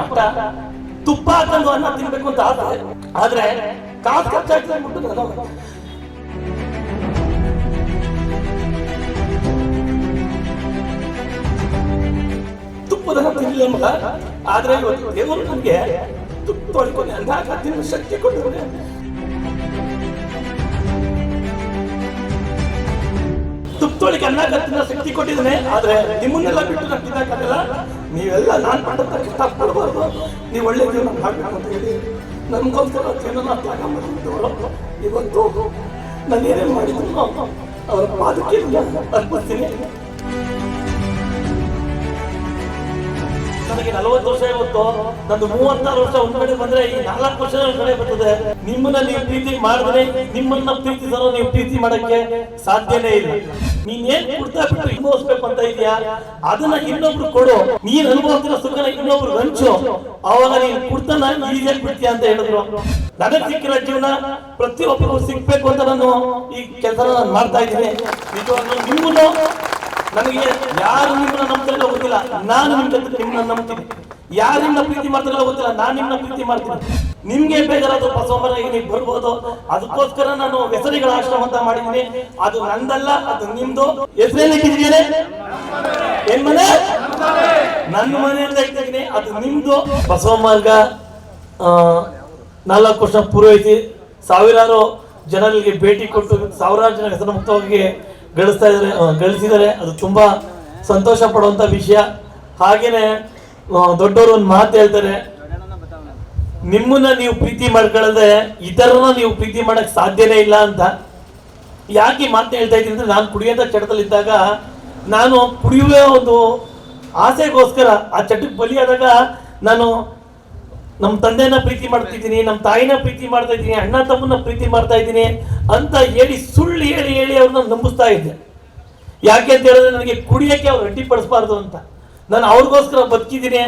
ಹಠ ತುಪ್ಪ ಹಾಕೊಂಡು ಅನ್ನ ತಿನ್ಬೇಕು ಅಂತ ಆಸೆ ಆದ್ರೆ ಕಾಸು ಖರ್ಚಾಗ್ತದೆ ಅಂದ್ಬಿಟ್ಟು ನಾನು ತುಪ್ಪದನ್ನ ತಿನ್ನಲಿಲ್ಲ ಮಗ ಆದ್ರೆ ಇವತ್ತು ದೇವರು ತುಪ್ಪ ತೊಳ್ಕೊಂಡೆ ಅಂದಾಗ ತಿನ್ನೋ ಶಕ್ತಿ ಕೊಟ್ಟಿದ್ದಾನೆ. ತೊಳಿಗೆ ಅನ್ನ ತಿನ್ನೋ ಶಕ್ತಿ ಕೊಟ್ಟಿದ್ದೇನೆ. ಆದ್ರೆ ನಿಮ್ಮನ್ನೆಲ್ಲ ಬಿಟ್ಟು ನಾನು ತಿನ್ನಕ್ಕಾಗಲ್ಲ ನೀವೆಲ್ಲ ನಾನು ಪಟ್ಟಂತ ಕಷ್ಟ ಪಡಬಾರ್ದು. ನೀವು ಒಳ್ಳೆ ಜೀವನ ಮಾಡ್ಬೇಕು ಅಂತ ಹೇಳಿ ನನ್ಗೋಸ್ಕರ ಜೀವನ ತ್ಯಾಗ ಮಾಡಿದ್ದವರು ಇವತ್ತು ನಾನು ಏನೇನು ಮಾಡಿದ್ರು ಅವರ ಪಾದಕ್ಕೆ ಅರ್ಪಿಸ್ತೀನಿ ನನಗೆ ನಲವತ್ತು ವರ್ಷ ಇವತ್ತು. ನಂದು ಮೂವತ್ತಾರು ವರ್ಷ ಒಂದ್ ಕಡೆ ಬಂದ್ರೆ ಈ ನಾಲ್ಕು ವರ್ಷ ಕಡೆ ಬರ್ತದೆ. ನಿಮ್ಮನ್ನ ನೀವು ಪ್ರೀತಿ ಮಾಡಿದ್ರೆ ನಿಮ್ಮನ್ನ ಪ್ರೀತಿಸಲು ನೀವು ಪ್ರೀತಿ ಮಾಡಕ್ಕೆ ಸಾಧ್ಯನೇ ಇಲ್ಲ. ನೀನ್ ಏನ್ ಕೊಡ್ತಾ ಬಿಟ್ಟು ಅನುಭವಿಸ್ಬೇಕು ಅಂತ ಇದೆಯಾ? ಅದನ್ನ ಇನ್ನೊಬ್ರು ಕೊಡು. ನೀನ್ ಅನುಭವಿಸ್ತಿರೋ ಸುಖನ ಇನ್ನೊಬ್ರು ಹಂಚು ಅವಾಗ ನೀನ್ ಕುಡ್ತನ ಈಸಿಯಾಗಿ ಬಿಡ್ತೀಯ ಅಂತ ಹೇಳಿದ್ರು. ನನಗೆ ಸಿಕ್ಕಿರೋ ಜೀವನ ಪ್ರತಿಯೊಬ್ಬರಿಗೂ ಸಿಗ್ಬೇಕು ಅಂತ ನಾನು ಈ ಕೆಲಸ ನಾನು ಮಾಡ್ತಾ ಇದ್ದೀನಿ. ನಿಮ್ಮನ್ನು ನನಗೆ ಯಾರು ನಿಮ್ಮನ್ನ ನಂಬ್ತಾರಲ್ಲ ಗೊತ್ತಿಲ್ಲ. ನಾನು ನಿಮ್ಮ ಜೊತೆ ನಿಮ್ಮನ್ನ ನಂಬ್ತೀನಿ. ಯಾರು ನಿಮ್ಮನ್ನ ಪ್ರೀತಿ ಮಾಡ್ತಾರೋ ಗೊತ್ತಿಲ್ಲ. ನಾನು ನಿಮ್ಮನ್ನ ಪ್ರೀತಿ ಮಾಡ್ತೀನಿ. ನಿಮ್ಗೆ ಬೇಕಾದ್ರೂ ಬಸವಮ್ಮನಿಗೆ ನೀವು ಬರ್ಬೋದು. ಅದಕ್ಕೋಸ್ಕರ ನಾನು ಹೆಸರಿಗಳ ಆಶ್ರಮ ಅಂತ ಮಾಡಿದ್ದೀನಿ. ಅದು ನಂದಲ್ಲ ಅದು ನಿಮ್ದು. ಹೆಸರೇನಿಟ್ಟಿದ್ದೀನಿ ಏನ್ ಮನೆ? ನನ್ನ ಮನೆಯಿಂದ ಇಟ್ಟಿದ್ದೀನಿ ಅದು ನಿಮ್ದು. ಬಸವಮ್ಮಗ ಆ, ನಾಲ್ಕು ವರ್ಷ ಪೂರೈಸಿ ಸಾವಿರಾರು ಜನರಿಗೆ ಭೇಟಿ ಕೊಟ್ಟು ಸಾವಿರಾರು ಜನ ಹೆಸರು ಮುಕ್ತವಾಗಿ ಗಳಿಸ್ತಾ ಇದ್ದಾರೆ ಗಳಿಸಿದ್ದಾರೆ. ಅದು ತುಂಬಾ ಸಂತೋಷ ಪಡುವಂತ ವಿಷಯ. ಹಾಗೇನೆ ದೊಡ್ಡವರು ಒಂದು ಮಾತು ಹೇಳ್ತಾರೆ. ನಿಮ್ಮನ್ನ ನೀವು ಪ್ರೀತಿ ಮಾಡ್ಕೊಳ್ಳದೆ ಇತರನ ನೀವು ಪ್ರೀತಿ ಮಾಡಕ್ ಸಾಧ್ಯನೇ ಇಲ್ಲ ಅಂತ ಯಾಕೆ ಮಾತು ಹೇಳ್ತಾ ಇದ್ದೀನಿ ಅಂದ್ರೆ ನಾನು ಕುಡಿಯೋಂಥ ಚಟದಲ್ಲಿದ್ದಾಗ ನಾನು ಕುಡಿಯುವ ಒಂದು ಆಸೆಗೋಸ್ಕರ ಆ ಚಟಕ್ಕೆ ಬಲಿಯಾದಾಗ ನಾನು ನಮ್ಮ ತಂದೆನ ಪ್ರೀತಿ ಮಾಡ್ತಿದ್ದೀನಿ, ನಮ್ಮ ತಾಯಿನ ಪ್ರೀತಿ ಮಾಡ್ತಾ ಇದ್ದೀನಿ, ಅಣ್ಣ ತಮ್ಮನ ಪ್ರೀತಿ ಮಾಡ್ತಾ ಇದ್ದೀನಿ ಅಂತ ಹೇಳಿ ಸುಳ್ಳು ಹೇಳಿ ಹೇಳಿ ಅವ್ರನ್ನ ನಂಬಿಸ್ತಾ ಇದ್ದೆ. ಯಾಕೆ ಅಂತ ಹೇಳಿದ್ರೆ ನನಗೆ ಕುಡಿಯೋಕ್ಕೆ ಅವ್ರು ಅಡ್ಡಿಪಡಿಸ್ಬಾರ್ದು ಅಂತ. ನಾನು ಅವ್ರಿಗೋಸ್ಕರ ಬದುಕಿದ್ದೀನಿ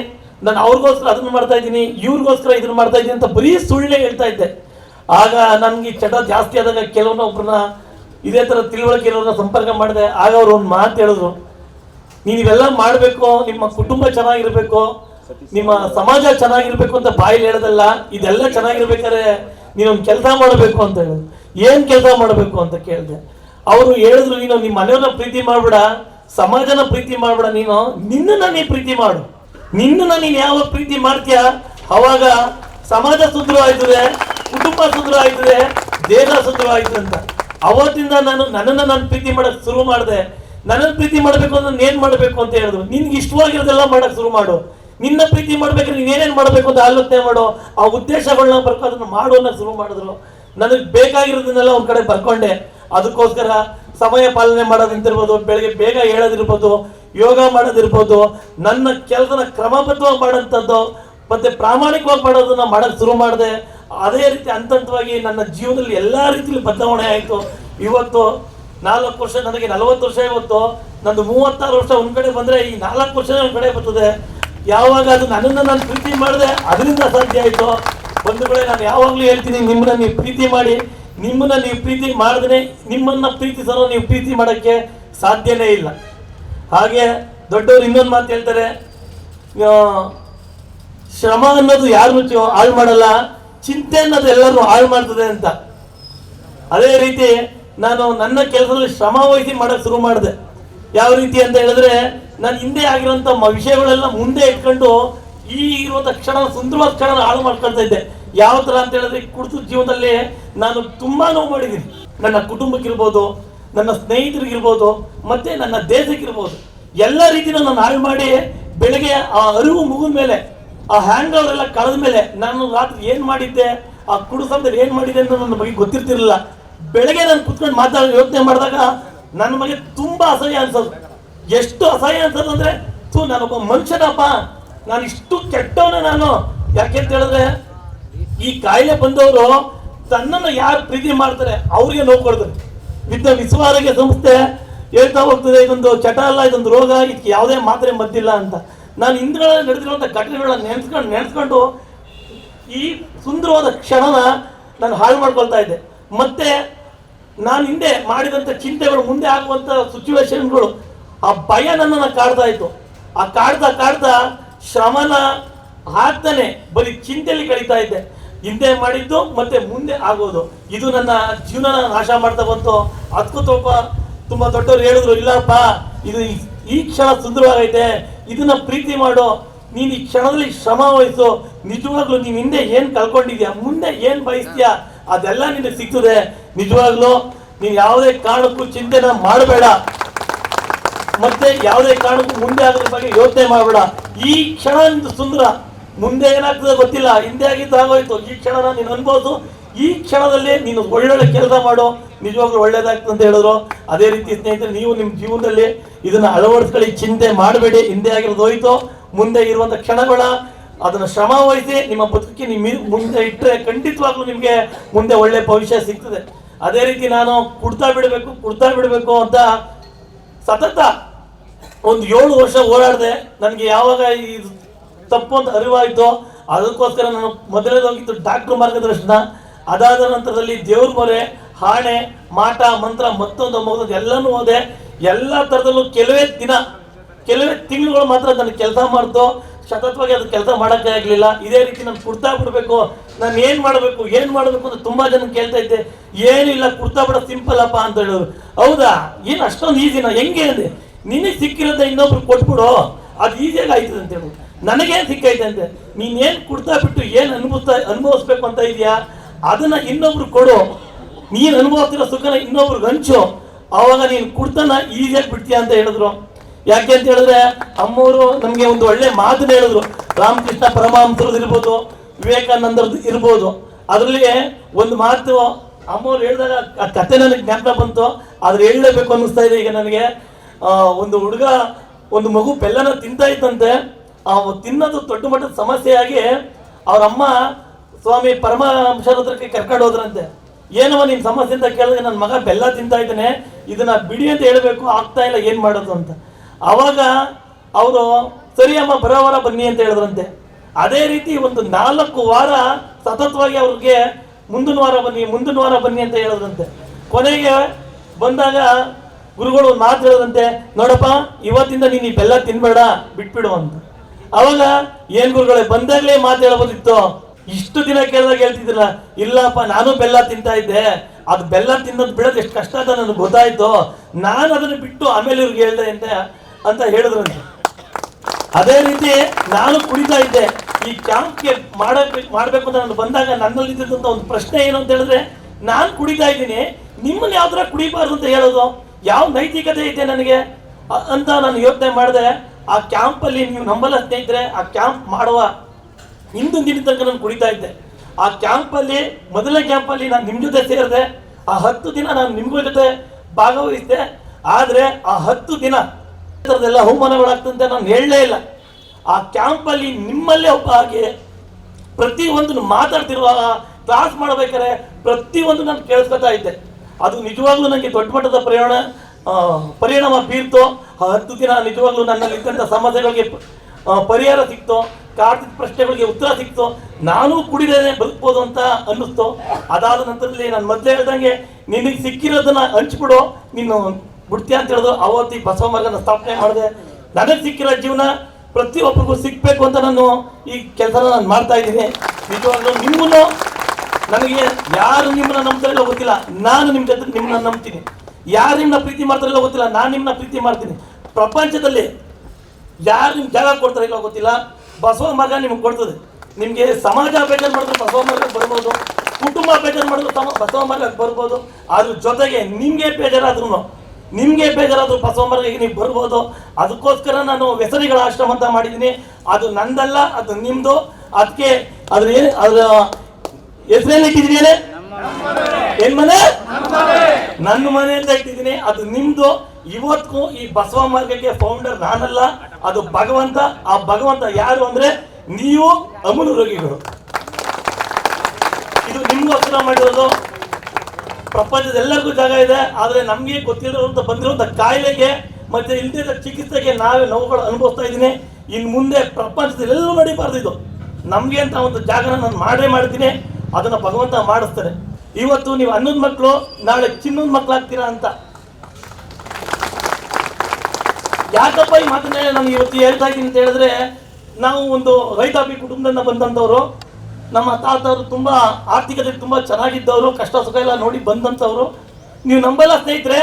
ನಾನು ಅವ್ರಿಗೋಸ್ಕರ ಅದನ್ನ ಮಾಡ್ತಾ ಇದ್ದೀನಿ, ಇವ್ರಿಗೋಸ್ಕರ ಇದನ್ನ ಮಾಡ್ತಾ ಇದ್ದೀನಿ ಅಂತ ಬರೀ ಸುಳ್ಳೇ ಹೇಳ್ತಾ ಇದ್ದೆ. ಆಗ ನನಗೆ ಚಟ ಜಾಸ್ತಿ ಆದಾಗ ಕೆಲವನ್ನ ಒಬ್ಬರನ್ನ ಇದೇ ಥರ ತಿಳುವಳಿಕೆ ಇರೋರನ್ನ ಸಂಪರ್ಕ ಮಾಡಿದೆ. ಆಗ ಅವ್ರು ಒಂದು ಮಾತು ಹೇಳಿದ್ರು, ನೀನು ಇವೆಲ್ಲ ಮಾಡಬೇಕು, ನಿಮ್ಮ ಕುಟುಂಬ ಚೆನ್ನಾಗಿರ್ಬೇಕು, ನಿಮ್ಮ ಸಮಾಜ ಚೆನ್ನಾಗಿರ್ಬೇಕು ಅಂತ ಬಾಯಲ್ಲಿ ಹೇಳೋದಲ್ಲ, ಇದೆಲ್ಲ ಚೆನ್ನಾಗಿರ್ಬೇಕಾದ್ರೆ ನೀನೊಂದು ಕೆಲಸ ಮಾಡಬೇಕು ಅಂತ ಹೇಳಿದ್ರು. ಏನು ಕೆಲಸ ಮಾಡಬೇಕು? ಅಂತ ಕೇಳಿದೆ. ಅವರು ಹೇಳಿದ್ರು, ನೀನು ನಿಮ್ಮ ಮನೆಯವ್ರನ್ನ ಪ್ರೀತಿ ಮಾಡ್ಬಿಡ, ಸಮಾಜನ ಪ್ರೀತಿ ಮಾಡ್ಬಿಡ ನೀನು, ನಿನ್ನನ್ನ ನೀ ಪ್ರೀತಿ ಮಾಡು. ನಿನ್ನನ್ನ ನೀನು ಯಾವ ಪ್ರೀತಿ ಮಾಡ್ತೀಯ? ಅವಾಗ ಸಮಾಜ ಸುಂದರ ಆಯ್ತದೆ ಕುಟುಂಬ ಸುಂದರ ಆಯ್ತದೆ ಸುಂದರ ಆಯ್ತದೆ ಅಂತ. ಅವತ್ತಿಂದ ನಾನು ನನ್ನನ್ನು ನಾನು ಪ್ರೀತಿ ಮಾಡಕ್ ಶುರು ಮಾಡಿದೆ. ನನ್ನನ್ನು ಪ್ರೀತಿ ಮಾಡಬೇಕು ಅಂದ್ರೆ ನೀನು ಮಾಡಬೇಕು ಅಂತ ಹೇಳಿದ್ರು. ನಿನ್ಗೆ ಇಷ್ಟವಾಗಿರೋದೆಲ್ಲ ಮಾಡಕ್ ಶುರು ಮಾಡು. ನಿನ್ನ ಪ್ರೀತಿ ಮಾಡ್ಬೇಕಾದ್ರೆ ನೀನ್ ಏನೇನ್ ಮಾಡಬೇಕು ಅಂತ ಆಲೋಚನೆ ಮಾಡು. ಆ ಉದ್ದೇಶಗಳನ್ನ ಬರ್ಕೊ ಅದನ್ನ ಮಾಡು ಅನ್ನೋಕೆ ಶುರು ಮಾಡಿದ್ರು. ನನಗೆ ಬೇಕಾಗಿರೋದನ್ನೆಲ್ಲ ಒಂದು ಕಡೆ ಬರ್ಕೊಂಡೆ ಅದಕ್ಕೋಸ್ಕರ ಸಮಯ ಪಾಲನೆ ಮಾಡೋದಂತಿರ್ಬೋದು ಬೆಳಗ್ಗೆ ಬೇಗ ಹೇಳೋದಿರ್ಬೋದು ಯೋಗ ಮಾಡೋದಿರ್ಬೋದು, ನನ್ನ ಕೆಲಸನ ಕ್ರಮಬದ್ಧವಾಗಿ ಮಾಡೋಂಥದ್ದು, ಮತ್ತೆ ಪ್ರಾಮಾಣಿಕವಾಗಿ ಮಾಡೋದನ್ನ ಮಾಡೋಕ್ಕೆ ಶುರು ಮಾಡಿದೆ, ಅದೇ ರೀತಿ ಹಂತ ಹಂತವಾಗಿ ನನ್ನ ಜೀವನದಲ್ಲಿ ಎಲ್ಲ ರೀತಿಯಲ್ಲಿ ಬದಲಾವಣೆ ಆಯಿತು. ಇವತ್ತು ನಾಲ್ಕು ವರ್ಷ, ನನಗೆ ನಲವತ್ತು ವರ್ಷ ಇವತ್ತು ನಂದು ಮೂವತ್ತಾರು ವರ್ಷ ಒಂದ್ ಕಡೆ ಬಂದ್ರೆ ಈ ನಾಲ್ಕು ವರ್ಷ ಒಂದ್ ಕಡೆ ಬರ್ತದೆ. ಯಾವಾಗ ಅದು ನನ್ನನ್ನು ನಾನು ಪ್ರೀತಿ ಮಾಡಿದೆ, ಅದರಿಂದ ಸಾಧ್ಯ ಆಯಿತು. ಒಂದು ಕಡೆ ನಾನು ಯಾವಾಗಲೂ ಹೇಳ್ತೀನಿ, ನಿಮ್ಮನ್ನ ನೀವು ಪ್ರೀತಿ ಮಾಡಿ. ನಿಮ್ಮನ್ನ ನೀವು ಪ್ರೀತಿ ಮಾಡಿದ್ರೆ ನಿಮ್ಮನ್ನ ಪ್ರೀತಿಸಲು ನೀವು ಪ್ರೀತಿ ಮಾಡೋಕ್ಕೆ ಸಾಧ್ಯನೇ ಇಲ್ಲ. ಹಾಗೆ ದೊಡ್ಡವರು ಇನ್ನೊಂದು ಮಾತು ಹೇಳ್ತಾರೆ ಶ್ರಮ ಅನ್ನೋದು ಯಾರನ್ನು ಹಾಳು ಮಾಡಲ್ಲ, ಚಿಂತೆ ಅನ್ನೋದು ಎಲ್ಲರೂ ಹಾಳು ಮಾಡ್ತದೆ ಅಂತ. ಅದೇ ರೀತಿ ನಾನು ನನ್ನ ಕೆಲಸದಲ್ಲಿ ಶ್ರಮ ವಹಿಸಿ ಮಾಡಕ್ ಶುರು ಮಾಡಿದೆ. ಯಾವ ರೀತಿ ಅಂತ ಹೇಳಿದ್ರೆ, ನಾನು ಹಿಂದೆ ಆಗಿರುವಂತ ಮ- ವಿಷಯಗಳೆಲ್ಲ ಮುಂದೆ ಇಟ್ಕೊಂಡು ಈ ಇರುವಂತ ಕ್ಷಣ ಸುಂದರವಾದ ಕ್ಷಣ ಹಾಳು ಮಾಡ್ಕೊಳ್ತಾ ಇದ್ದೆ. ಯಾವ ಥರ ಅಂತ ಹೇಳಿದ್ರೆ ಕುಡಿತು ಜೀವನದಲ್ಲಿ ನಾನು ತುಂಬಾ ನೋವು ಮಾಡಿದ್ದೀನಿ. ನನ್ನ ಕುಟುಂಬಕ್ಕಿರ್ಬೋದು ನನ್ನ ಸ್ನೇಹಿತರಿಗಿರ್ಬೋದು, ಮತ್ತೆ ನನ್ನ ದೇಶಕ್ಕಿರ್ಬೋದು, ಎಲ್ಲ ರೀತಿನೂ ನಾನು ಹಾಳು ಮಾಡಿ ಬೆಳಗ್ಗೆ ಆ ಅರಿವು ಮುಗಿದ ಮೇಲೆ, ಆ ಹ್ಯಾಂಗ್ ಎಲ್ಲ ಕಳೆದ ಮೇಲೆ ನಾನು ರಾತ್ರಿ ಏನು ಮಾಡಿದ್ದೆ, ಆ ಕುಡಿಸಂದ್ರೆ ಏನು ಮಾಡಿದ್ದೆ ಅಂತ ನನ್ನ ಬಗ್ಗೆ ಗೊತ್ತಿರ್ತಿರಲಿಲ್ಲ. ಬೆಳಗ್ಗೆ ನಾನು ಕುತ್ಕೊಂಡು ಮಾತಾಡ ಯೋಚನೆ ಮಾಡಿದಾಗ ನನ್ನ ಬಗ್ಗೆ ತುಂಬಾ ಅಸಹ್ಯ ಅನ್ಸೋದು. ಎಷ್ಟು ಅಸಹ್ಯ ಅನ್ಸೋದು ಅಂದ್ರೆ, ಥೂ ನಾನೊಬ್ಬ ಮನುಷ್ಯನಪ್ಪ, ನಾನು ಇಷ್ಟು ಕೆಟ್ಟವನ ನಾನು. ಯಾಕೆ ಅಂತ ಹೇಳಿದ್ರೆ, ಈ ಕಾಯಿಲೆ ಬಂದವರು ತನ್ನನ್ನು ಯಾರು ಪ್ರೀತಿ ಮಾಡ್ತಾರೆ, ಅವ್ರಿಗೆ ನೋವು ಕೊಡ್ತಾರೆ. ವಿದ್ಯ ವಿಶ್ವ ಆರೋಗ್ಯ ಸಂಸ್ಥೆ ಹೇಳ್ತಾ ಹೋಗ್ತದೆ, ಇದೊಂದು ಚಟ ಅಲ್ಲ, ಇದೊಂದು ರೋಗ, ಇದಕ್ಕೆ ಯಾವುದೇ ಮಾತ್ರೆ ಮದ್ದಿಲ್ಲ ಅಂತ. ನಾನು ಹಿಂದ್ಗಳಲ್ಲಿ ನಡೆದಿರುವಂಥ ಘಟನೆಗಳನ್ನ ನೆನೆಸ್ಕೊಂಡು ನೆನೆಸ್ಕೊಂಡು ಈ ಸುಂದರವಾದ ಕ್ಷಣನ ನಾನು ಹಾಳು ಮಾಡ್ಕೊಳ್ತಾ ಇದ್ದೆ. ಮತ್ತೆ ನಾನು ಹಿಂದೆ ಮಾಡಿದಂಥ ಚಿಂತೆಗಳು, ಮುಂದೆ ಆಗುವಂಥ ಸಿಚುವೇಶನ್ಗಳು ಆ ಭಯ ನನ್ನನ್ನು ಕಾಡ್ತಾ ಇತ್ತು. ಆ ಕಾಡ್ತಾ ಕಾಡ್ತಾ ಶ್ರಮನ ಆಗ್ತಾನೆ ಬರೀ ಚಿಂತೆಯಲ್ಲಿ ಕಳೀತಾ ಇದ್ದೆ. ಹಿಂದೆ ಮಾಡಿದ್ದು ಮತ್ತೆ ಮುಂದೆ ಆಗೋದು. ಇದು ನನ್ನ ಜೀವನ ನಾಶ ಮಾಡ್ತಾ ಬಂತು. ಅದಕ್ಕೂ ತೋಪ ತುಂಬಾ ದೊಡ್ಡವ್ರು ಹೇಳಿದ್ರು, ಇಲ್ಲಪ್ಪ, ಇದು ಈ- ಕ್ಷಣ ಸುಂದರವಾಗೈತೆ, ಇದನ್ನ ಪ್ರೀತಿ ಮಾಡು, ನೀನು ಈ ಕ್ಷಣದಲ್ಲಿ ಶ್ರಮ ವಹಿಸು. ನಿಜವಾಗ್ಲೂ ನೀನು ಹಿಂದೆ ಏನು ಕಳ್ಕೊಂಡಿದ್ಯಾ, ಮುಂದೆ ಏನು ಬಯಸ್ತೀಯಾ, ಅದೆಲ್ಲ ನಿನಗೆ ಸಿಗ್ತದೆ. ನಿಜವಾಗ್ಲೂ ನೀನು ಯಾವುದೇ ಕಾರಣಕ್ಕೂ ಚಿಂತೆನ ಮಾಡಬೇಡ. ಮತ್ತೆ ಯಾವುದೇ ಕಾರಣಕ್ಕೂ ಮುಂದೆ ಆಗೋದ್ರ ಬಗ್ಗೆ ಯೋಚನೆ ಮಾಡಬೇಡ. ಈ ಕ್ಷಣ ನಿಂದು ಸುಂದರ. ಮುಂದೆ ಏನಾಗ್ತದೆ ಗೊತ್ತಿಲ್ಲ. ಹಿಂದೆ ಆಗಿದ್ದು ಆಗೋಯ್ತು ಈ ಕ್ಷಣನ ನೀನು ಅನ್ಬೋದು. ಈ ಕ್ಷಣದಲ್ಲಿ ನೀನು ಒಳ್ಳೊಳ್ಳೆ ಕೆಲಸ ಮಾಡು. ನಿಜವಾಗ್ಲೂ ಒಳ್ಳೇದಾಗ್ತದೆ ಅಂತ ಹೇಳಿದ್ರು. ಅದೇ ರೀತಿ ಸ್ನೇಹಿತರೆ, ನೀವು ನಿಮ್ಮ ಜೀವನದಲ್ಲಿ ಇದನ್ನ ಅಳವಡಿಸ್ಕೊಳ್ಳಿ, ಚಿಂತೆ ಮಾಡಬೇಡಿ. ಹಿಂದೆ ಆಗಿರೋದು ಹೋಯ್ತು. ಮುಂದೆ ಇರುವಂತ ಕ್ಷಣಗಳ ಅದನ್ನ ಶ್ರಮ ವಹಿಸಿ ನಿಮ್ಮ ಬದುಕಿಗೆ ನಿಮ್ಮ ಮುಂದೆ ಇಟ್ಟರೆ ಖಂಡಿತವಾಗ್ಲೂ ನಿಮಗೆ ಮುಂದೆ ಒಳ್ಳೆ ಭವಿಷ್ಯ ಸಿಗ್ತದೆ. ಅದೇ ರೀತಿ ನಾನು ಕುಡ್ತಾ ಬಿಡಬೇಕು ಕುಡ್ತಾ ಬಿಡಬೇಕು ಅಂತ ಸತತ ಒಂದು ಏಳು ವರ್ಷ ಓಡಾಡಿದೆ ನನಗೆ ಯಾವಾಗ ಈ ತಪ್ಪು ಅಂತ ಅರಿವಾಯಿತು, ಅದಕ್ಕೋಸ್ಕರ ನಾನು ಮೊದಲನೇದಾಗಿತ್ತು ಡಾಕ್ಟರ್ ಮಾರ್ಗದರ್ಶನ. ಅದಾದ ನಂತರದಲ್ಲಿ ದೇವ್ರ ಮೊರೆ, ಹಾಣೆ, ಮಾಟ, ಮಂತ್ರ, ಮತ್ತೊಂದು ಮಗದೊಂದು ಎಲ್ಲನೂ ಹೋದೆ. ಎಲ್ಲ ಥರದಲ್ಲೂ ಕೆಲವೇ ದಿನ, ಕೆಲವೇ ತಿಂಗಳುಗಳು ಮಾತ್ರ ನನಗೆ ಕೆಲಸ ಮಾಡ್ತು. ಸತತವಾಗಿ ಅದು ಕೆಲಸ ಮಾಡೋಕ್ಕೆ ಆಗಲಿಲ್ಲ. ಇದೇ ರೀತಿ ನಾನು ಕುರ್ತಾ ಬಿಡಬೇಕು. ನಾನು ಏನು ಮಾಡಬೇಕು ಏನು ಮಾಡಬೇಕು ಅಂತ ತುಂಬ ಜನ ಕೇಳ್ತಾ ಇದ್ದೆ. ಏನಿಲ್ಲ ಕುರ್ತಾ ಬಿಡೋ, ಸಿಂಪಲ್ ಅಪ್ಪ ಅಂತ ಹೇಳೋರು ಹೌದಾ? ಏನು, ಅಷ್ಟೊಂದು ಈಸಿನ? ಹೆಂಗೆ ಅಂದೆ? ನಿನಗೆ ಸಿಕ್ಕಿರೋದ ಇನ್ನೊಬ್ರು ಕೊಟ್ಬಿಡು. ಅದು ಈಸಿಯಾಗಿ ಆಯ್ತದೆ ಅಂತ ಹೇಳು ನನಗೇನು ಸಿಕ್ಕೈತೆ ಅಂತೆ ನೀನೇನು ಕುಡ್ತಾ ಬಿಟ್ಟು ಏನು ಅನುಭವಿಸ್ತಾ ಅನುಭವಿಸ್ಬೇಕು ಅಂತ ಇದೆಯಾ? ಅದನ್ನ ಇನ್ನೊಬ್ರು ಕೊಡು. ನೀನು ಅನುಭವಿಸ್ತಿರೋ ಸುಖನ ಇನ್ನೊಬ್ರಿಗೆ ಹಂಚು. ಅವಾಗ ನೀನು ಕುಡ್ತಾನ ಈಸಿಯಾಗಿ ಬಿಡ್ತೀಯ ಅಂತ ಹೇಳಿದ್ರು. ಯಾಕೆ ಅಂತ ಹೇಳಿದ್ರೆ, ಅಮ್ಮವರು ನಮಗೆ ಒಂದು ಒಳ್ಳೆ ಮಾತನ್ನ ಹೇಳಿದ್ರು. ರಾಮಕೃಷ್ಣ ಪರಮಹಂಸರದ್ದು ಇರ್ಬೋದು, ವಿವೇಕಾನಂದರದ್ದು ಇರ್ಬೋದು. ಅದರಲ್ಲಿ ಒಂದು ಮಾತು ಅಮ್ಮವ್ರು ಹೇಳಿದಾಗ ಆ ಕತೆ ನನಗೆ ಜ್ಞಾಪ ಬಂತು. ಆದ್ರೆ ಹೇಳಲೇಬೇಕು ಅನ್ನಿಸ್ತಾ ಇದೆ ಈಗ ನನಗೆ. ಒಂದು ಹುಡುಗ, ಒಂದು ಮಗು ಬೆಲ್ಲನ ತಿಂತಾ ಇದ್ದಂತೆ. ಆ ತಿನ್ನೋದು ದೊಡ್ಡ ಮಟ್ಟದ ಸಮಸ್ಯೆಯಾಗಿ ಅವರಮ್ಮ ಸ್ವಾಮಿ ಪರಮಹಂಸರ ಹತ್ರಕ್ಕೆ ಕರ್ಕೊಂಡು ಹೋದ್ರಂತೆ. ಏನವ ನಿನ್ ಸಮಸ್ಯೆ ಅಂತ ಕೇಳಿದ್ರೆ ನನ್ನ ಮಗ ಬೆಲ್ಲ ತಿಂತಾ ಇದ್ದಾನೆ, ಇದನ್ನ ಬಿಡಿ ಅಂತ ಹೇಳಬೇಕು, ಆಗ್ತಾ ಇಲ್ಲ, ಏನು ಮಾಡೋದು ಅಂತ. ಅವಾಗ ಅವರು, ಸರಿ ಅಮ್ಮ, ಬರೋವಾರ ಬನ್ನಿ ಅಂತ ಹೇಳಿದ್ರಂತೆ. ಅದೇ ರೀತಿ ಒಂದು ನಾಲ್ಕು ವಾರ ಸತತವಾಗಿ ಅವ್ರಿಗೆ, ಮುಂದಿನ ವಾರ ಬನ್ನಿ, ಮುಂದಿನ ವಾರ ಬನ್ನಿ ಅಂತ ಹೇಳಿದ್ರಂತೆ. ಕೊನೆಗೆ ಬಂದಾಗ ಗುರುಗಳು ಮಾತು ಹೇಳಿದಂತೆ ನೋಡಪ್ಪ, ಇವತ್ತಿಂದ ನೀನು ಈ ಬೆಲ್ಲ ತಿನ್ಬೇಡ, ಬಿಟ್ಬಿಡು ಅಂತ. ಅವಾಗ ಏನ್ ಗುರುಗಳೇ, ಬಂದಾಗಲೇ ಮಾತು ಹೇಳ್ಬೋದಿತ್ತು ಇಷ್ಟು ದಿನ ಕೇಳಿದಾಗ ಹೇಳ್ತಿದ್ರಲ್ಲ, ಇಲ್ಲಪ್ಪ, ನಾನು ಬೆಲ್ಲ ತಿಂತಾ ಇದ್ದೆ. ಅದು ಬೆಲ್ಲ ತಿನ್ನೋದು ಬಿಡೋದು ಎಷ್ಟು ಕಷ್ಟ ಅಂತ ನನಗೆ ಗೊತ್ತಾಯ್ತು. ನಾನು ಅದನ್ನು ಬಿಟ್ಟು ಆಮೇಲೆ ಇವ್ರಿಗೆ ಹೇಳ್ದೆ ಅಂತ ಅಂತ ಹೇಳಿದ್ರಂತೆ. ಅದೇ ರೀತಿ ನಾನು ಕುಡಿತಾ ಇದ್ದೆ. ಈ ಕ್ಯಾಂಪ್ಗೆ ಮಾಡಬೇಕು ಮಾಡಬೇಕು ಅಂತ ನಾನು ಬಂದಾಗ ನನ್ನಲ್ಲಿ ಇದ್ದಂತ ಒಂದು ಪ್ರಶ್ನೆ ಏನು ಅಂತ ಹೇಳಿದ್ರೆ, ನಾನು ಕುಡಿತಾ ಇದ್ದೀನಿ. ನಿಮ್ಮನ್ನ ಯಾವ ಥರ ಕುಡಿಬಾರ್ದು ಅಂತ ಹೇಳೋದು? ಯಾವ ನೈತಿಕತೆ ಇದೆ ನನಗೆ? ಅಂತ ನಾನು ಯೋಚನೆ ಮಾಡಿದೆ. ಆ ಕ್ಯಾಂಪಲ್ಲಿ ನೀವು ನಂಬಲ್ಲ ಸ್ನೇಹಿತರೆ ಆ ಕ್ಯಾಂಪ್ ಮಾಡುವ ಹಿಂದಿನ ದಿನ ತನಕ ನಾನು ಕುಡಿತಾ ಇದ್ದೆ. ಆ ಕ್ಯಾಂಪಲ್ಲಿ ಮೊದಲನೇ ಕ್ಯಾಂಪಲ್ಲಿ ನಾನು ನಿಮ್ಮ ಜೊತೆ ಸೇರಿದೆ. ಆ ಹತ್ತು ದಿನ ನಾನು ನಿಮ್ಮ ಜೊತೆ ಭಾಗವಹಿಸಿದೆ. ಆದರೆ ಆ ಹತ್ತು ದಿನ ಎಲ್ಲ ಅವಮಾನಗಳಾಗ್ತಂತೆ ನಾನು ಹೇಳಲೇ ಇಲ್ಲ. ಆ ಕ್ಯಾಂಪಲ್ಲಿ ನಿಮ್ಮಲ್ಲೇ ಒಬ್ಬ ಹಾಗೆ ಪ್ರತಿ ಒಂದು ಮಾತಾಡ್ತಿರುವಾಗ ಕ್ಲಾಸ್ ಮಾಡಬೇಕಾದ್ರೆ ಪ್ರತಿಯೊಂದು ನಾನು ಕೇಳಿಸ್ಕೊತಾ ಇದ್ದೆ. ಅದು ನಿಜವಾಗ್ಲೂ ನನಗೆ ದೊಡ್ಡ ಮಟ್ಟದ ಪ್ರಯಾಣ ಪರಿಣಾಮ ಬೀರ್ತೋ. ಹತ್ತು ದಿನ ನಿಜವಾಗ್ಲೂ ನನ್ನಲ್ಲಿ ಇದ್ದಂಥ ಸಮಸ್ಯೆಗಳಿಗೆ ಪರಿಹಾರ ಸಿಕ್ತೋ. ಕಾರ್ತಿಕ ಪ್ರಶ್ನೆಗಳಿಗೆ ಉತ್ತರ ಸಿಕ್ತೋ. ನಾನು ಕುಡಿದೇನೆ ಬದುಕ್ಬೋದು ಅಂತ ಅನ್ನಿಸ್ತೋ. ಅದಾದ ನಂತರದಲ್ಲಿ ನಾನು ಮೊದಲೇ ಹೇಳ್ದಂಗೆ, ನಿನಗೆ ಸಿಕ್ಕಿರೋದನ್ನ ಹಂಚ್ಬಿಡು. ನೀನು ಬಿಡ್ತೀಯ ಅಂತ ಹೇಳಿದ್ರು ಅವತ್ತಿ ಬಸವ ಮಾರ್ಗನ ಸ್ಥಾಪನೆ ಮಾಡಿದೆ. ನನಗೆ ಸಿಕ್ಕಿರೋ ಜೀವನ ಪ್ರತಿಯೊಬ್ಬರಿಗೂ ಸಿಕ್ಕಬೇಕು ಅಂತ ನಾನು ಈ ಕೆಲಸನ ನಾನು ಮಾಡ್ತಾ ಇದ್ದೀನಿ. ನಿಜವಾಗ್ಲೂ ನಿಮ್ಮನ್ನು ನನಗೆ ಯಾರು ನಿಮ್ಮನ್ನ ನಂಬ್ತಾರೆ ಗೊತ್ತಿಲ್ಲ. ನಾನು ನಿಮ್ಮ ಜೊತೆ ನಿಮ್ಮನ್ನ ನಂಬ್ತೀನಿ. ಯಾರು ನಿಮ್ಮನ್ನ ಪ್ರೀತಿ ಮಾಡ್ತಾರಿಲ್ಲ ಗೊತ್ತಿಲ್ಲ, ನಾನು ನಿಮ್ಮನ್ನ ಪ್ರೀತಿ ಮಾಡ್ತೀನಿ. ಪ್ರಪಂಚದಲ್ಲಿ ಯಾರು ನಿಮ್ಗೆ ಜಾಗ ಕೊಡ್ತಾರೆ ಇಲ್ಲ ಗೊತ್ತಿಲ್ಲ, ಬಸವ ಮಾರ್ಗ ನಿಮ್ಗೆ ಕೊಡ್ತದೆ. ನಿಮಗೆ ಸಮಾಜ ಬೇಜಾರು ಮಾಡಿದ್ರೆ ಬಸವ ಮಾರ್ಗಕ್ಕೆ ಬರ್ಬೋದು, ಕುಟುಂಬ ಬೇಜಾರು ಮಾಡಿದ್ರು ತಮ್ಮ ಬಸವ ಮಾರ್ಗಕ್ಕೆ ಬರ್ಬೋದು ಅದ್ರ ಜೊತೆಗೆ ನಿಮಗೆ ಬೇಜಾರಾದ್ರೂ ನಿಮಗೆ ಬೇಜಾರಾದ್ರೂ ಬಸವ ಮಾರ್ಗಕ್ಕೆ ನೀವು ಬರ್ಬೋದು. ಅದಕ್ಕೋಸ್ಕರ ನಾನು ವ್ಯಸನಿಗಳ ಆಶ್ರಮ ಅಂತ ಮಾಡಿದ್ದೀನಿ. ಅದು ನಂದಲ್ಲ, ಅದು ನಿಮ್ಮದು ಅದಕ್ಕೆ ಅದ್ರ ಏನು ಅದರ ಹೆಸರೇನು ಇಟ್ಟಿದ್ದೀನಿ ಏನ್ ಮನೆ? ನನ್ನ ಮನೆ ಅಂತ ಇಟ್ಟಿದ್ದೀನಿ. ಅದು ನಿಮ್ದು. ಇವತ್ತಿಗೂ ಈ ಬಸವ ಮಾರ್ಗಕ್ಕೆ ಫೌಂಡರ್ ನಾನಲ್ಲ. ಅದು ಭಗವಂತ. ಆ ಭಗವಂತ ಯಾರು ಅಂದ್ರೆ ನೀವು ಅಮೂಲ್ ರೋಗಿಗಳು. ಇದು ನಿಮ್ಗೋಸ್ಕರ ಮಾಡಿರೋದು. ಪ್ರಪಂಚದ ಎಲ್ಲರಿಗೂ ಜಾಗ ಇದೆ. ಆದ್ರೆ ನಮ್ಗೆ ಗೊತ್ತಿರೋಂತ ಬಂದಿರುವಂತ ಕಾಯಿಲೆಗೆ ಮತ್ತೆ ಇಲ್ದಿರೋ ಚಿಕಿತ್ಸೆಗೆ ನಾವೇ ನೋವುಗಳು ಅನುಭವಿಸ್ತಾ ಇದ್ದೀನಿ. ಇನ್ ಮುಂದೆ ಪ್ರಪಂಚದಲ್ಲಿ ಎಲ್ಲೂ ನಡೀಬಾರ್ದು ಇದು. ನಮ್ಗೆ ಅಂತ ಒಂದು ಜಾಗನ ನಾನು ಮಾಡೇ ಮಾಡ್ತೀನಿ. ಅದನ್ನ ಭಗವಂತ ಮಾಡಿಸ್ತಾರೆ. ಇವತ್ತು ನೀವು ಅನ್ನದ ಮಕ್ಕಳು, ನಾಳೆ ಚಿನ್ನದ ಮಕ್ಕಳಾಗ್ತೀರಾ ಅಂತ. ಯಾಕಪ್ಪ ಈ ಮಾತನ್ನ ನಾನು ಇವತ್ತು ಹೇಳ್ತಾ ಇದ್ದೀನಿ ಅಂತ ಹೇಳಿದ್ರೆ, ನಾವು ಒಂದು ರೈತಾಪಿ ಕುಟುಂಬದಿಂದ ಬಂದಂಥವ್ರು, ನಮ್ಮ ತಾತವರು ತುಂಬ ಆರ್ಥಿಕತೆ ತುಂಬ ಚೆನ್ನಾಗಿದ್ದವರು, ಕಷ್ಟ ಸುಖ ಎಲ್ಲ ನೋಡಿ ಬಂದಂಥವ್ರು. ನೀವು ನಂಬಲ್ಲ ಸ್ನೇಹಿತರೆ,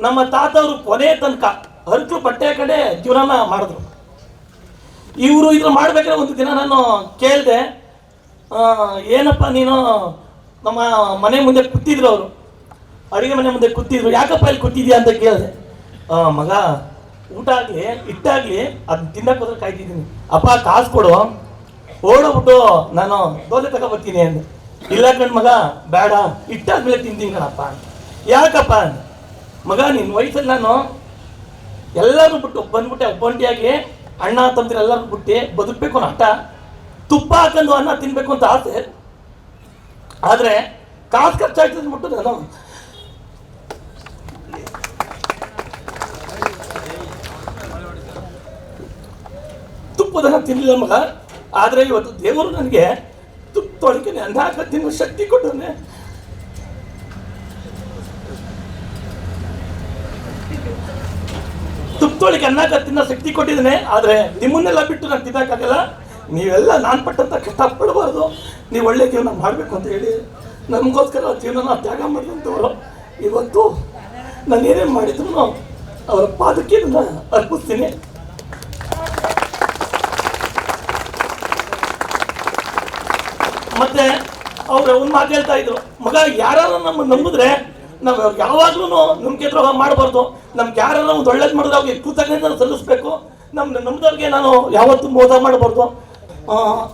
ನಮ್ಮ ತಾತವರು ಕೊನೆ ತನಕ ಹರಕಲು ಬಟ್ಟೆ ಕಡೆ ಜೀವನ ಮಾಡಿದ್ರು. ಇವರು ಇದ್ರು ಮಾಡ್ಬೇಕಾದ್ರೆ ಒಂದು ದಿನ ನಾನು ಕೇಳಿದೆ ಏನಪ್ಪ ನೀನು ನಮ್ಮ ಮನೆ ಮುಂದೆ ಕೂತಿದ್ರು ಅವರು. ಅಡುಗೆ ಮನೆ ಮುಂದೆ ಕೂತಿದ್ರು. ಯಾಕಪ್ಪ ಇಲ್ಲಿ ಕೂತಿದ್ಯಾ ಅಂತ ಕೇಳಿದೆ. "ಆ, ಮಗ ಊಟ ಆಗಲಿ ಹಿಟ್ಟಾಗಲಿ ಅದನ್ನ ತಿನ್ನಕ್ಕೆ ಹೋದ್ರೆ ಕಾಯ್ತಿದ್ದೀನಿ. ಅಪ್ಪ ಕಾಸು ಕೊಡು. ಓಡೋಗ್ಬಿಟ್ಟು ನಾನು ದೋಸೆ ತಗೋ ಬರ್ತೀನಿ ಅಂದೆ. ಇಲ್ಲ ಕಣ್ ಮಗ ಬೇಡ. ಇಟ್ಟಾದ್ಮೇಲೆ ತಿಂತೀನಿ ಕಣಪ್ಪ ಯಾಕಪ್ಪ ಮಗ ನಿನ್ನ ವಯಸ್ಸಲ್ಲಿ ನಾನು ಎಲ್ಲರೂ ಬಿಟ್ಟು ಬಂದ್ಬಿಟ್ಟೆ. ಒಬ್ಬಂಟಿಯಾಗಿ ಅಣ್ಣ ತಂದ್ರೆ ಎಲ್ಲರೂ ಬಿಟ್ಟು ಬದುಕಬೇಕು ಅನ್ನೋ ತುಪ್ಪ ಹಾಕೊಂಡು ಅನ್ನ ತಿನ್ನಬೇಕು ಅಂತ ಆಸೆ. ಆದರೆ ಕಾಸು ಖರ್ಚಾಯ್ತು ಅಂದ್ಬಿಟ್ಟು ನಾನು ತುಪ್ಪದನ್ನ ತಿನ್ನಲಿಲ್ಲ ಮಗ. ಆದರೆ ಇವತ್ತು ದೇವರು ನನಗೆ ತುಪ್ಪ ತುಪ್ಪದೊಳಗೆ ಅನ್ನ ಹಾಕ ತಿನ್ನೋ ಶಕ್ತಿ ಕೊಟ್ಟವನ್ನೆ ತುಪ್ಪ ತೊಳಕೆ ಅನ್ನ ತಿನ್ನೋ ಶಕ್ತಿ ಕೊಟ್ಟಿದ್ದಾನೆ. ಆದರೆ ನಿಮ್ಮನ್ನೆಲ್ಲ ಬಿಟ್ಟು ನಾನು ತಿನ್ನಕ್ಕಾಗಲ್ಲ. ನೀವೆಲ್ಲ ನಾನು ಪಟ್ಟಂತ ಕಷ್ಟಪಡಬಾರ್ದು. ನೀವು ಒಳ್ಳೆ ಜೀವನ ಮಾಡಬೇಕು ಅಂತ ಹೇಳಿ ನಮಗೋಸ್ಕರ ಜೀವನ ತ್ಯಾಗ ಮಾಡಿದಂಥವ್ರು. ಇವತ್ತು ನಾನು ಏನೇನು ಮಾಡಿದ್ರು ಅವರ ಪಾದಕ್ಕೆ ನಾನು ಅರ್ಪಿಸ್ತೀನಿ. ಮತ್ತೆ ಅವ್ರು ಒಂದು ಮಾತು ಹೇಳ್ತಾ ಇದ್ರು, ಮಗ ಯಾರು ನಮ್ಮ ನಂಬಿದ್ರೆ ನಾವು ಯಾವಾಗ್ಲೂ ನಂಬಿಕೆ ದ್ರೋಹ ಮಾಡಬಾರ್ದು. ನಮ್ಗೆ ಯಾರು ಒಂದು ಒಳ್ಳೇದು ಮಾಡಿದ್ರೆ ಅವ್ರಿಗೆ ಕೃತಜ್ಞತೆ ಸಲ್ಲಿಸ್ಬೇಕು. ನಮ್ಮ ನಂಬಿದವ್ರಿಗೆ ನಾನು ಯಾವತ್ತೂ ಮೋಸ ಮಾಡಬಾರ್ದು.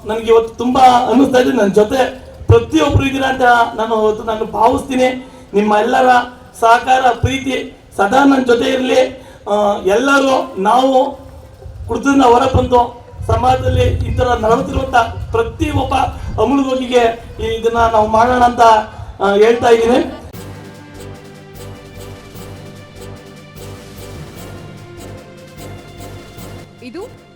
ನನಗೆ ಇವತ್ತು ತುಂಬಾ ಅನ್ನಿಸ್ತಾ ಇದೆ. ನನ್ನ ಜೊತೆ ಪ್ರತಿಯೊಬ್ರು ಇದ್ದೀರಾ ಅಂತ ನಾನು ಇವತ್ತು ನಾನು ಭಾವಿಸ್ತೀನಿ. ನಿಮ್ಮ ಎಲ್ಲರ ಸಹಕಾರ, ಪ್ರೀತಿ ಸದಾ ನನ್ನ ಜೊತೆ ಇರಲಿ. ಎಲ್ಲರೂ ನಾವು ಕುಡಿದ್ರಿಂದ ಹೊರ ಬಂದು ಸಮಾಜದಲ್ಲಿ ಈ ಥರ ನಡೆಯುತ್ತಿರುವಂಥ ಪ್ರತಿ ಒಬ್ಬ ಇದನ್ನು ಇದನ್ನ ನಾವು ಮಾಡೋಣ ಅಂತ ಹೇಳ್ತಾ ಇದ್ದೀನಿ.